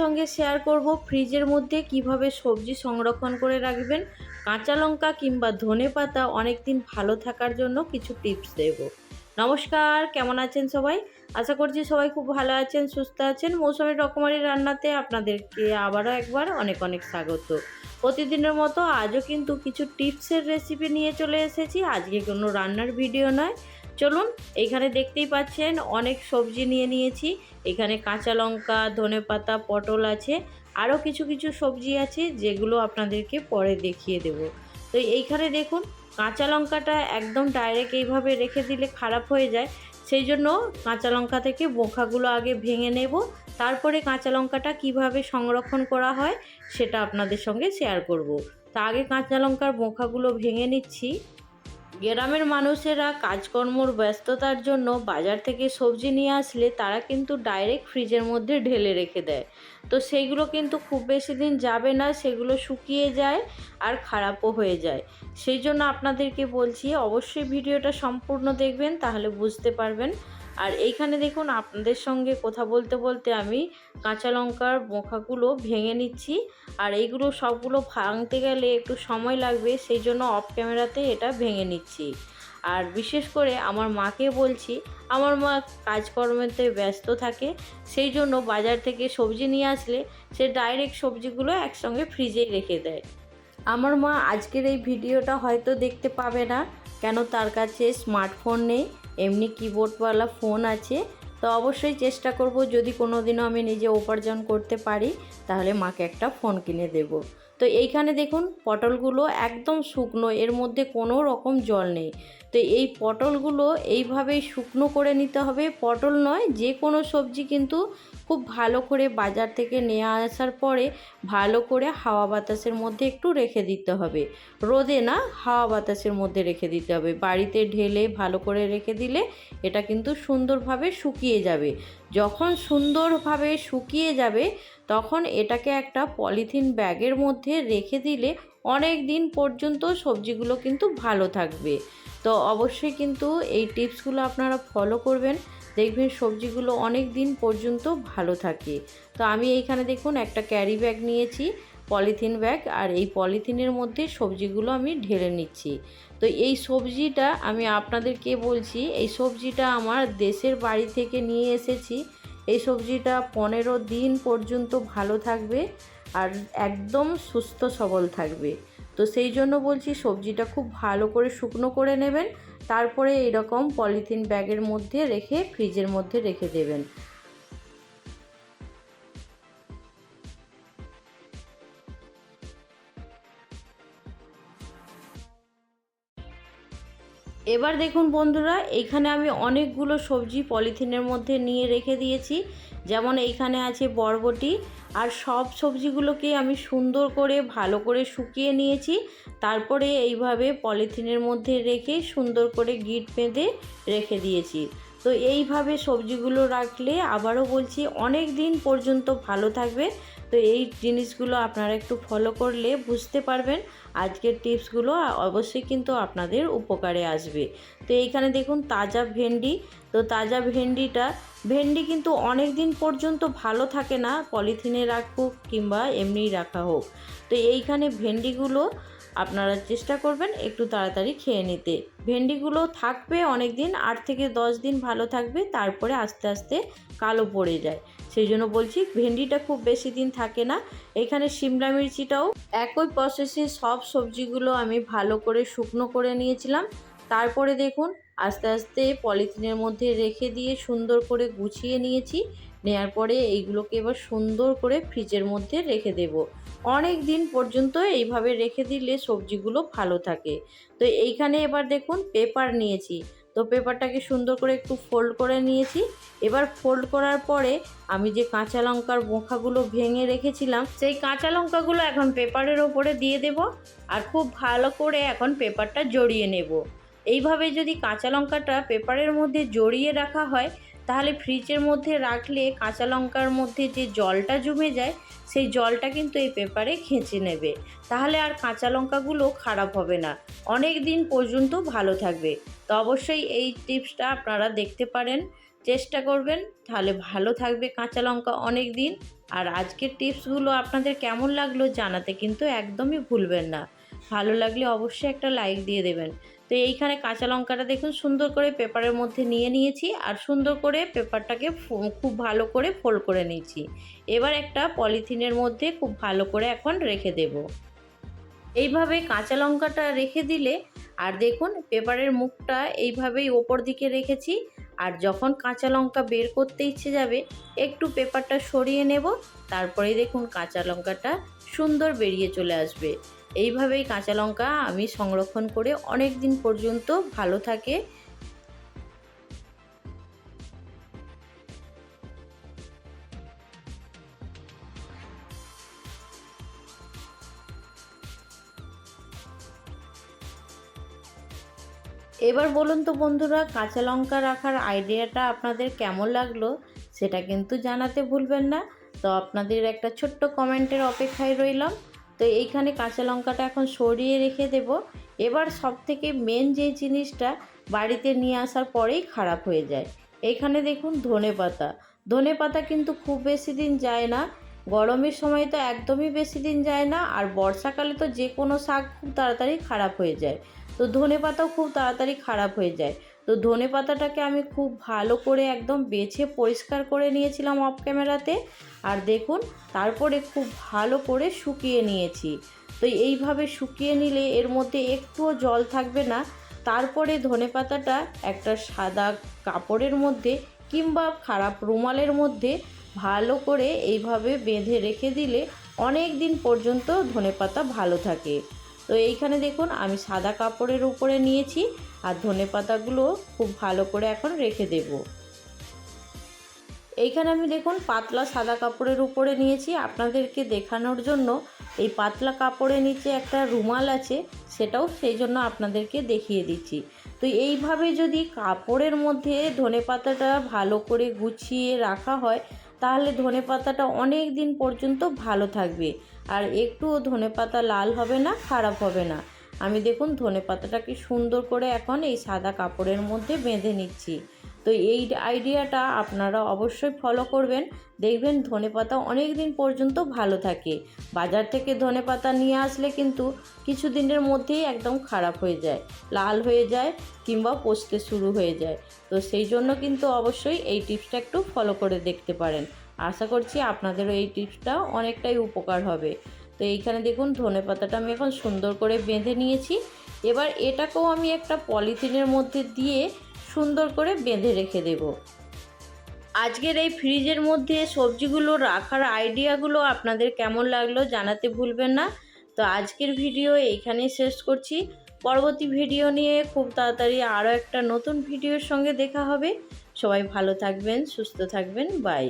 সঙ্গে শেয়ার করব ফ্রিজের মধ্যে কীভাবে সবজি সংরক্ষণ করে রাখবেন, কাঁচা লঙ্কা কিংবা ধনে পাতা অনেক দিন ভালো থাকার জন্য কিছু টিপস দেব। নমস্কার, কেমন আছেন সবাই? আশা করছি সবাই খুব ভালো আছেন, সুস্থ আছেন। মৌসুমী রকমারি রান্নাতে আপনাদেরকে আবারও একবার অনেক অনেক স্বাগত। প্রতিদিনের মতো আজও কিন্তু কিছু টিপসের রেসিপি নিয়ে চলে এসেছি। আজকে কোনো রান্নার ভিডিও নয়। চলুন, এখানে দেখতেই পাচ্ছেন, অনেক সবজি নিয়ে নিয়েছি। এখানে কাঁচা লঙ্কা, ধনে পাতা, পটল আছে। আরও কিছু কিছু সবজি আছে, যেগুলো আপনাদেরকে পরে দেখিয়ে দেব। তো এইখানে দেখুন, কাঁচা লঙ্কাটা একদম ডাইরেক্ট এইভাবে রেখে দিলে খারাপ হয়ে যায়। সেই জন্য কাঁচা লঙ্কা থেকে বোখাগুলো আগে ভেঙে নেব। তারপরে কাঁচা লঙ্কাটা কীভাবে সংরক্ষণ করা হয়, সেটা আপনাদের সঙ্গে শেয়ার করব। তা আগে কাঁচা লঙ্কার বোখাগুলো ভেঙে নিচ্ছি। গ্রামের মানুষেরা কাজকর্মর ব্যস্ততার জন্য বাজার থেকে সবজি নিয়ে আসলে তারা কিন্তু ডাইরেক্ট ফ্রিজের মধ্যে ঢেলে রেখে দেয়। তো সেইগুলো কিন্তু খুব বেশি দিন যাবে না, সেগুলো শুকিয়ে যায় আর খারাপও হয়ে যায়। সেই জন্য আপনাদেরকে বলছি, অবশ্যই ভিডিওটা সম্পূর্ণ দেখবেন, তাহলে বুঝতে পারবেন। আর এইখানে দেখুন আপনাদের সঙ্গে কথা বলতে বলতে আমি কাঁচা লঙ্কার বোখাগুলো ভেঙে নিচ্ছি। আর এইগুলো সবগুলো ভাঙতে গেলে একটু সময় লাগবে, সেই জন্য অফ ক্যামেরাতে এটা ভেঙে নিচ্ছি। আর বিশেষ করে আমার মাকে বলছি, আমার মা কাজকর্মেতে ব্যস্ত থাকে, সেই জন্য বাজার থেকে সবজি নিয়ে আসলে সে ডাইরেক্ট সবজিগুলো একসঙ্গে ফ্রিজেই রেখে দেয়। আমার মা আজকের এই ভিডিওটা হয়তো দেখতে পাবে না, কেন তার কাছে স্মার্টফোন নেই। এমনি কিবোর্ডওয়ালা ফোন আছে, তো অবশ্যই চেষ্টা করব যদি কোনো দিনও আমি নিজে উপার্জন করতে পারি, তাহলে মাকে একটা ফোন কিনে দেব। তো এইখানে দেখুন, পটলগুলো একদম শুকনো, এর মধ্যে কোনো রকম জল নেই। তো এই পটলগুলো এইভাবেই শুকনো করে নিতে হবে। পটল নয়, যে কোনো সবজি কিন্তু খুব ভালো করে বাজার থেকে নিয়ে আসার পরে ভালো করে হাওয়া বাতাসের মধ্যে একটু রেখে দিতে হবে। রোদে না হাওয়া বাতাসের মধ্যে রেখে দিতে হবে। বাড়িতে ঢেলে ভালো করে রেখে দিলে এটা কিন্তু সুন্দরভাবে শুকিয়ে যাবে। যখন সুন্দরভাবে শুকিয়ে যাবে, তখন এটাকে একটা পলিথিন ব্যাগের মধ্যে রেখে দিলে অনেক দিন পর্যন্ত সবজিগুলো কিন্তু ভালো থাকবে। তো অবশ্যই কিন্তু এই টিপসগুলো আপনারা ফলো করবেন। দেখবেন সবজিগুলো অনেক দিন পর্যন্ত ভালো থাকে। তো আমি এইখানে দেখুন একটা ক্যারি ব্যাগ নিয়েছি পলিথিন ব্যাগ আর এই পলিথিনের মধ্যে সবজিগুলো আমি ঢেলে নিচ্ছি। তো এই সবজিটা আমি আপনাদেরকে বলছি, এই সবজিটা আমার দেশের বাড়ি থেকে নিয়ে এসেছি। এই সবজিটা পনেরো দিন পর্যন্ত ভালো থাকবে আর একদম সুস্থ সবল থাকবে। তো সেই জন্য বলছি সবজিটা খুব ভালো করে শুকনো করে নেবেন তারপরে এরকম পলিথিন ব্যাগের মধ্যে রেখে ফ্রিজের মধ্যে রেখে দেবেন। এবার দেখুন বন্ধুরা এইখানে আমি অনেকগুলো সবজি পলিথিনের মধ্যে নিয়ে রেখে দিয়েছি। যেমন এইখানে আছে বরবটি আর সব সবজিগুলোকে আমি সুন্দর করে, ভালো করে শুকিয়ে নিয়েছি। তারপরে এইভাবে পলিথিনের মধ্যে রেখে সুন্দর করে গিট বেঁধে রেখে দিয়েছি। তো এইভাবে সবজিগুলো রাখলে আবারও বলছি অনেক দিন পর্যন্ত ভালো থাকবে। তো এই জিনিসগুলো আপনারা একটু ফলো করলে বুঝতে পারবেন। আজকের টিপসগুলো অবশ্যই কিন্তু আপনাদের উপকারে আসবে। তো এইখানে দেখুন তাজা ভেন্ডি। তো তাজা ভেন্ডিটা, ভেন্ডি কিন্তু অনেক দিন পর্যন্ত ভালো থাকে না, পলিথিনে রাখুক কিংবা এমনিই রাখা হোক। তো এইখানে ভেন্ডিগুলো আপনারা চেষ্টা করবেন একটু তাড়াতাড়ি খেয়ে নিতে। ভেন্ডিগুলো থাকবে অনেক দিন আট থেকে দশ দিন ভালো থাকবে, তারপরে আস্তে আস্তে কালো পড়ে যায়। সেই জন্য বলছি, ভেন্ডিটা খুব বেশি দিন থাকে না। এখানে সিমলা মির্চিটাও একই প্রসেসে সব সবজিগুলো আমি ভালো করে শুকনো করে নিয়েছিলাম। তারপরে দেখুন আস্তে আস্তে পলিথিনের মধ্যে রেখে দিয়ে সুন্দর করে গুছিয়ে নিয়েছি। নেওয়ার পরে এইগুলোকে এবার সুন্দর করে ফ্রিজের মধ্যে রেখে দেব। অনেক দিন পর্যন্ত এইভাবে রেখে দিলে সবজিগুলো ভালো থাকে। তো এইখানে এবার দেখুন পেপার নিয়েছি। তো পেপারটাকে সুন্দর করে একটু ফোল্ড করে নিয়েছি। এবার ফোল্ড করার পরে আমি যে কাঁচা লঙ্কার বোঁখাগুলো ভেঙে রেখেছিলাম, সেই কাঁচা লঙ্কাগুলো এখন পেপারের ওপরে দিয়ে দেব আর খুব ভালো করে এখন পেপারটা জড়িয়ে নেব। এইভাবে যদি কাঁচা লঙ্কাটা পেপারের মধ্যে জড়িয়ে রাখা হয়, তাহলে ফ্রিজের মধ্যে রাখলে কাঁচা লঙ্কার মধ্যে যে জলটা জমে যায়, সেই জলটা কিন্তু এই পেপারে খেঁচে নেবে। তাহলে আর কাঁচা লঙ্কাগুলো খারাপ হবে না। অনেক দিন পর্যন্ত ভালো থাকবে। তো অবশ্যই এই টিপসটা আপনারা দেখতে পারেন। চেষ্টা করবেন, তাহলে ভালো থাকবে কাঁচা লঙ্কা অনেক দিন। আর আজকের টিপসগুলো আপনাদের কেমন লাগল জানাতে কিন্তু একদমই ভুলবেন না। ভালো লাগলে অবশ্যই একটা লাইক দিয়ে দেবেন। তো এইখানে কাঁচা লঙ্কাটা দেখুন সুন্দর করে পেপারের মধ্যে নিয়ে নিয়েছি আর সুন্দর করে পেপারটাকে খুব ভালো করে ফোল্ড করে নিয়েছি। এবার একটা পলিথিনের মধ্যে খুব ভালো করে এখন রেখে দেব। এইভাবে কাঁচা লঙ্কাটা রেখে দিলে, আর দেখুন পেপারের মুখটা এইভাবেই ওপর দিকে রেখেছি, আর যখন কাঁচা লঙ্কা বের করতে ইচ্ছে যাবে, একটু পেপারটা সরিয়ে নেব, তারপরেই দেখুন কাঁচা লঙ্কাটা সুন্দর বেরিয়ে চলে আসবে। এইভাবেই কাঁচা লঙ্কা আমি সংরক্ষণ করে অনেক দিন পর্যন্ত ভালো থাকে। এবার বলুন তো বন্ধুরা, কাঁচা লঙ্কা রাখার আইডিয়াটা আপনাদের কেমন লাগল সেটা কিন্তু জানাতে ভুলবেন না। তো আপনাদের একটা ছোট্ট কমেন্টের অপেক্ষায় রইলাম। তো এইখানে কাঁচা লঙ্কাটা এখন সরিয়ে রেখে দেব। এবার সব থেকে মেন যে জিনিসটা বাড়িতে নিয়ে আসার পরেই খারাপ হয়ে যায়। এইখানে দেখুন ধনে পাতা। ধনে পাতা কিন্তু খুব বেশি দিন যায় না। গরমের সময় তো একদমই বেশি দিন যায় না আর বর্ষাকালে তো যে কোনো শাক খুব তাড়াতাড়ি খারাপ হয়ে যায়। তো ধনে পাতাও খুব তাড়াতাড়ি খারাপ হয়ে যায়। তো ধনে পাতাটাকে আমি খুব ভালো করে একদম বেছে পরিষ্কার করে নিয়েছিলাম অফ ক্যামেরাতে আর দেখুন, তারপরে খুব ভালো করে শুকিয়ে নিয়েছি। তো এইভাবে শুকিয়ে নিলে এর মধ্যে একটুও জল থাকবে না। তারপরে ধনে পাতাটা একটা সাদা কাপড়ের মধ্যে কিংবা খারাপ রুমালের মধ্যে ভালো করে এইভাবে বেঁধে রেখে দিলে অনেক দিন পর্যন্ত ধনে পাতা ভালো থাকে। তো এইখানে দেখুন, আমি সাদা কাপড়ের উপরে নিয়েছি আর ধনে পাতাগুলো খুব ভালো করে এখন রেখে দেব। এইখানে আমি দেখুন, পাতলা সাদা কাপড়ের উপরে নিয়েছি। আপনাদেরকে দেখানোর জন্য এই পাতলা কাপড়ের নিচে একটা রুমাল আছে, সেটাও সেই জন্য আপনাদেরকে দেখিয়ে দিচ্ছি। তো এইভাবে যদি কাপড়ের মধ্যে ধনে পাতাটা ভালো করে গুছিয়ে রাখা হয়, তাহলে ধনে পাতাটা অনেক দিন পর্যন্ত ভালো থাকবে। আর একটুও ধনে পাতা লাল হবে না, খারাপ হবে না। আমি দেখুন ধনে পাতাটাকে সুন্দর করে এখন এই সাদা কাপড়ের মধ্যে বেঁধে নিচ্ছি। তো এই আইডিয়াটা আপনারা অবশ্যই ফলো করবেন। দেখবেন ধনে পাতা অনেক দিন পর্যন্ত ভালো থাকে। বাজার থেকে ধনে পাতা নিয়ে আসলে কিন্তু কিছু দিনের মধ্যেই একদম খারাপ হয়ে যায়, লাল হয়ে যায় কিংবা পচতে শুরু হয়ে যায়। তো সেই জন্য কিন্তু অবশ্যই এই টিপসটা একটু ফলো করে দেখতে পারেন। আশা করছি আপনাদেরও এই টিপসটা অনেকটাই উপকার হবে। তো এইখানে দেখুন, ধনে পাতাটা আমি এখন সুন্দর করে বেঁধে নিয়েছি। এবার এটাকেও আমি একটা পলিথিনের মধ্যে দিয়ে সুন্দর করে বেঁধে রেখে দেব। আজকের এই ফ্রিজের মধ্যে সবজিগুলো রাখার আইডিয়াগুলো আপনাদের কেমন লাগল জানাতে ভুলবেন না। তো আজকের ভিডিও এইখানেই শেষ করছি। পরবর্তী ভিডিও নিয়ে খুব তাড়াতাড়ি আরও একটা নতুন ভিডিওর সঙ্গে দেখা হবে। সবাই ভালো থাকবেন, সুস্থ থাকবেন, বাই।